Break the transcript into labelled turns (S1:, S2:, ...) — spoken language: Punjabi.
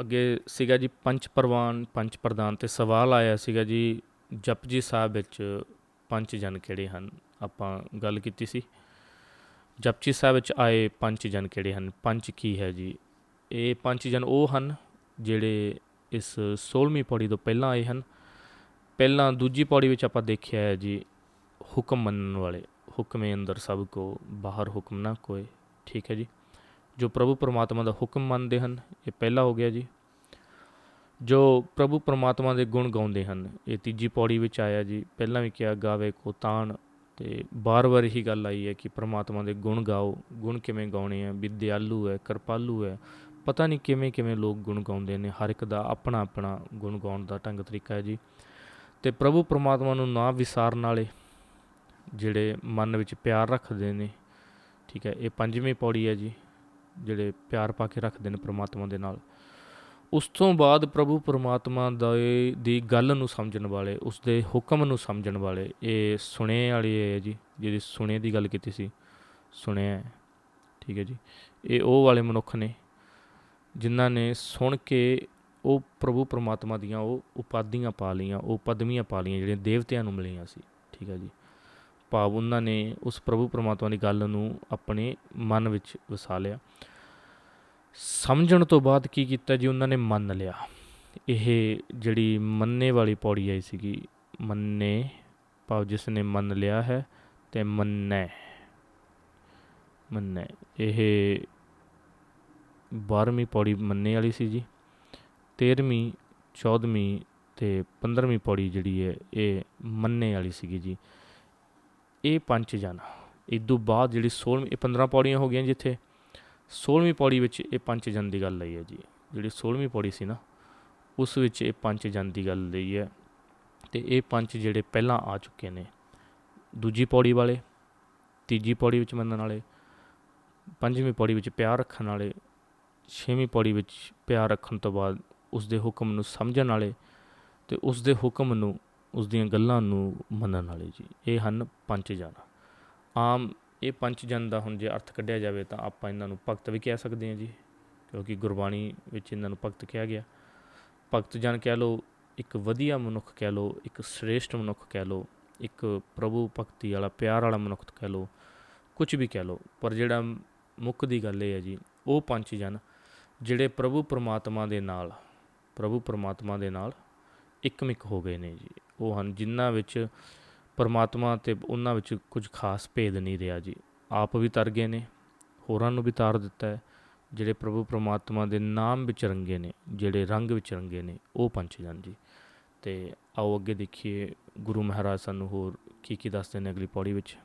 S1: ਅੱਗੇ ਸੀਗਾ ਜੀ ਪੰਚ ਪ੍ਰਵਾਨ ਪੰਚ ਪ੍ਰਦਾਨ ਤੇ ਸਵਾਲ ਆਇਆ ਸੀਗਾ ਜੀ ਜਪਜੀ ਸਾਹਿਬ ਵਿੱਚ ਪੰਜ ਜਨ ਕਿਹੜੇ ਹਨ? ਆਪਾਂ ਗੱਲ ਕੀਤੀ ਸੀ। ਜਪਜੀ ਸਾਹਿਬ ਵਿੱਚ ਆਏ ਪੰਜ ਜਨ ਕਿਹੜੇ ਹਨ? ਪੰਜ ਕੀ ਹੈ ਜੀ? ਇਹ ਪੰਜ ਜਨ ਉਹ ਹਨ ਜਿਹੜੇ ਇਸ 16ਵੀਂ ਪੌੜੀ ਤੋਂ ਪਹਿਲਾਂ ਆਏ ਹਨ। ਪਹਿਲਾਂ ਦੂਜੀ ਪੌੜੀ ਵਿੱਚ ਆਪਾਂ ਦੇਖਿਆ ਹੈ ਜੀ ਹੁਕਮ ਮੰਨਣ ਵਾਲੇ, ਹੁਕਮੇ ਅੰਦਰ ਸਭ ਕੋ ਬਾਹਰ ਹੁਕਮ ਨਾ ਕੋਏ, ਠੀਕ ਹੈ ਜੀ। ਜੋ ਪ੍ਰਭੂ ਪਰਮਾਤਮਾ ਦਾ ਹੁਕਮ ਮੰਨਦੇ ਹਨ, ਇਹ ਪਹਿਲਾ ਹੋ ਗਿਆ ਜੀ। ਜੋ ਪ੍ਰਭੂ ਪਰਮਾਤਮਾ ਦੇ ਗੁਣ ਗਾਉਂਦੇ ਹਨ, ਇਹ ਤੀਜੀ ਪੌੜੀ ਵਿੱਚ ਆਇਆ ਜੀ। ਪਹਿਲਾਂ ਵੀ ਕਿਹਾ, ਗਾਵੇ ਕੋ ਤਾਣ, ਤੇ ਬਾਰ-ਬਾਰ ਇਹੀ ਗੱਲ ਆਈ ਹੈ ਕਿ ਪਰਮਾਤਮਾ ਦੇ ਗੁਣ ਗਾਓ। ਗੁਣ ਕਿਵੇਂ ਗਾਉਣੇ ਆ? ਵਿਦਿਆਲੂ ਹੈ, ਕਿਰਪਾਲੂ ਹੈ। ਪਤਾ ਨਹੀਂ ਕਿਵੇਂ ਕਿਵੇਂ ਲੋਕ ਗੁਣ ਗਾਉਂਦੇ ਨੇ। ਹਰ ਇੱਕ ਦਾ ਆਪਣਾ ਆਪਣਾ ਗੁਣ ਗਾਉਣ ਦਾ ਢੰਗ ਤਰੀਕਾ ਹੈ ਜੀ। ਤੇ ਪ੍ਰਭੂ ਪਰਮਾਤਮਾ ਨੂੰ ਨਾ ਵਿਸਾਰਨ ਵਾਲੇ ਜਿਹੜੇ ਮਨ ਵਿੱਚ ਪਿਆਰ ਰੱਖਦੇ ਨੇ, ਠੀਕ ਹੈ, ਇਹ ਪੰਜਵੀਂ ਪੌੜੀ ਹੈ ਜੀ। ਜਿਹੜੇ ਪਿਆਰ ਪਾ ਕੇ ਰੱਖਦੇ ਨੇ ਪ੍ਰਮਾਤਮਾ ਦੇ ਨਾਲ, ਉਸ ਤੋਂ ਬਾਅਦ ਪ੍ਰਭੂ ਪਰਮਾਤਮਾ ਦਾ, ਦੀ ਗੱਲ ਨੂੰ ਸਮਝਣ ਵਾਲੇ, ਉਸ ਦੇ ਹੁਕਮ ਨੂੰ ਸਮਝਣ ਵਾਲੇ, ਇਹ ਸੁਣੇ ਵਾਲੇ ਹੈ ਜੀ ਜਿਹੜੀ ਸੁਣੇ ਦੀ ਗੱਲ ਕੀਤੀ ਸੀ ਸੁਣਿਆ ਠੀਕ ਹੈ ਜੀ, ਇਹ ਉਹ ਵਾਲੇ ਮਨੁੱਖ ਨੇ, ਜਿਨ੍ਹਾਂ ਨੇ ਸੁਣ ਕੇ ਉਹ ਪ੍ਰਭੂ ਪਰਮਾਤਮਾ ਦੀਆਂ ਉਹ ਉਪਾਧੀਆਂ ਪਾ ਲਈਆਂ, ਉਹ ਪਦਵੀਆਂ ਪਾ ਲਈਆਂ, ਜਿਹੜੀਆਂ ਦੇਵਤਿਆਂ ਨੂੰ ਮਿਲੀਆਂ ਸੀ, ਠੀਕ ਹੈ ਜੀ। ਭਾਵ ਉਹਨਾਂ ਨੇ ਉਸ ਪ੍ਰਭੂ ਪਰਮਾਤਮਾ ਦੀ ਗੱਲ ਨੂੰ ਆਪਣੇ ਮਨ ਵਿੱਚ ਵਸਾ ਲਿਆ। ਸਮਝਣ ਤੋਂ ਬਾਅਦ ਕੀ ਕੀਤਾ ਜੀ? ਉਹਨਾਂ ਨੇ ਮੰਨ ਲਿਆ। ਇਹ ਜਿਹੜੀ ਮੰਨੇ ਵਾਲੀ ਪੌੜੀ ਆਈ ਸੀਗੀ, ਮੰਨੇ, ਭਾਵ ਜਿਸ ਨੇ ਮੰਨ ਲਿਆ ਹੈ ਤੇ ਮੰਨੈ। ਮੰਨੈ। ਇਹ 12ਵੀਂ ਪੌੜੀ ਮੰਨੇ ਵਾਲੀ ਸੀ ਜੀ। 13ਵੀਂ 14ਵੀਂ ਤੇ 15ਵੀਂ ਪੌੜੀ ਜਿਹੜੀ ਹੈ, ਇਹ ਮੰਨੇ ਵਾਲੀ ਸੀਗੀ ਜੀ। ਇਹ ਪੰਜ ਜਨ। ਤੋਂ ਬਾਅਦ ਜਿਹੜੀ 16ਵੀਂ ਇਹ 15 ਪੌੜੀਆਂ ਹੋ ਗਈਆਂ ਜਿੱਥੇ। 16ਵੀਂ ਪੌੜੀ ਵਿੱਚ ਇਹ ਪੰਜ ਜਨ ਦੀ ਗੱਲ ਲਈ ਹੈ ਜੀ। ਜਿਹੜੀ 16ਵੀਂ ਪੌੜੀ ਸੀ ਨਾ, ਉਸ ਵਿੱਚ ਇਹ ਪੰਜ ਜਨ ਦੀ ਗੱਲ ਲਈ ਹੈ। ਤੇ ਇਹ ਪੰਜ ਜਿਹੜੇ ਪਹਿਲਾਂ ਆ ਚੁੱਕੇ ਨੇ। ਦੂਜੀ ਪੌੜੀ ਵਾਲੇ, ਤੀਜੀ ਪੌੜੀ ਵਿੱਚ ਮੰਨਣ ਵਾਲੇ, ਪੰਜਵੀਂ ਪੌੜੀ ਵਿੱਚ ਪਿਆਰ ਰੱਖਣ ਵਾਲੇ, ਛੇਵੀਂ ਪੌੜੀ ਵਿੱਚ ਪਿਆਰ ਰੱਖਣ ਤੋਂ ਬਾਅਦ ਉਸ ਦੇ ਹੁਕਮ ਨੂੰ ਸਮਝਣ ਵਾਲੇ ਤੇ ਉਸ ਦੇ ਹੁਕਮ ਨੂੰ ਉਸ ਦੀਆਂ ਗੱਲਾਂ ਨੂੰ ਮੰਨਣ ਵਾਲੇ ਜੀ। ਇਹ ਹਨ ਪੰਜ ਜਨ। ਆਮ ਇਹ ਪੰਜ ਜਨ ਦਾ ਹੁਣ ਜੇ ਅਰਥ ਕੱਢਿਆ ਜਾਵੇ ਤਾਂ ਆਪਾਂ ਇਹਨਾਂ ਨੂੰ ਭਗਤ ਵੀ ਕਹਿ ਸਕਦੇ ਹਾਂ ਜੀ, ਕਿਉਂਕਿ ਗੁਰਬਾਣੀ ਵਿੱਚ ਇਹਨਾਂ ਨੂੰ ਭਗਤ ਕਿਹਾ ਗਿਆ। ਭਗਤ ਜਨ ਕਹਿ ਲਓ, ਇੱਕ ਵਧੀਆ ਮਨੁੱਖ ਕਹਿ ਲਓ, ਇੱਕ ਸ੍ਰੇਸ਼ਟ ਮਨੁੱਖ ਕਹਿ ਲਓ, ਇੱਕ ਪ੍ਰਭੂ ਭਗਤੀ ਵਾਲਾ, ਪਿਆਰ ਵਾਲਾ ਮਨੁੱਖ ਕਹਿ ਲਓ ਕੁਝ ਵੀ ਕਹਿ ਲਓ। ਪਰ ਜਿਹੜਾ ਮੁੱਖ ਦੀ ਗੱਲ ਇਹ ਹੈ ਜੀ, ਉਹ ਪੰਜ ਜਨ, ਜਿਹੜੇ ਪ੍ਰਭੂ ਪਰਮਾਤਮਾ ਦੇ ਨਾਲ, ਪ੍ਰਭੂ ਪਰਮਾਤਮਾ ਦੇ ਨਾਲ ਇੱਕਮਿਕ ਹੋ ਗਏ ਨੇ ਜੀ। ਉਹ ਹਨ, ਜਿਨ੍ਹਾਂ ਵਿੱਚ ਪਰਮਾਤਮਾ ਤੇ ਉਹਨਾਂ ਵਿੱਚ ਕੁਝ ਖਾਸ ਭੇਦ ਨਹੀਂ ਰਿਹਾ ਜੀ। ਆਪ ਵੀ ਤਰ ਗਏ ਨੇ, ਹੋਰਾਂ ਨੂੰ ਵੀ ਤਾਰ ਦਿੱਤਾ ਹੈ, ਜਿਹੜੇ ਪ੍ਰਭੂ ਪਰਮਾਤਮਾ ਦੇ ਨਾਮ ਵਿੱਚ ਰੰਗੇ ਨੇ, ਜਿਹੜੇ ਰੰਗ ਵਿੱਚ ਰੰਗੇ ਨੇ, ਉਹ ਪੰਜ ਜਨ ਜੀ। ਤੇ ਆਓ ਅੱਗੇ ਦੇਖੀਏ, ਗੁਰੂ ਮਹਾਰਾਜ ਸਾਨੂੰ ਹੋਰ ਕੀ ਕੀ ਦੱਸਦੇ ਨੇ ਅਗਲੀ ਪੌੜੀ ਵਿੱਚ।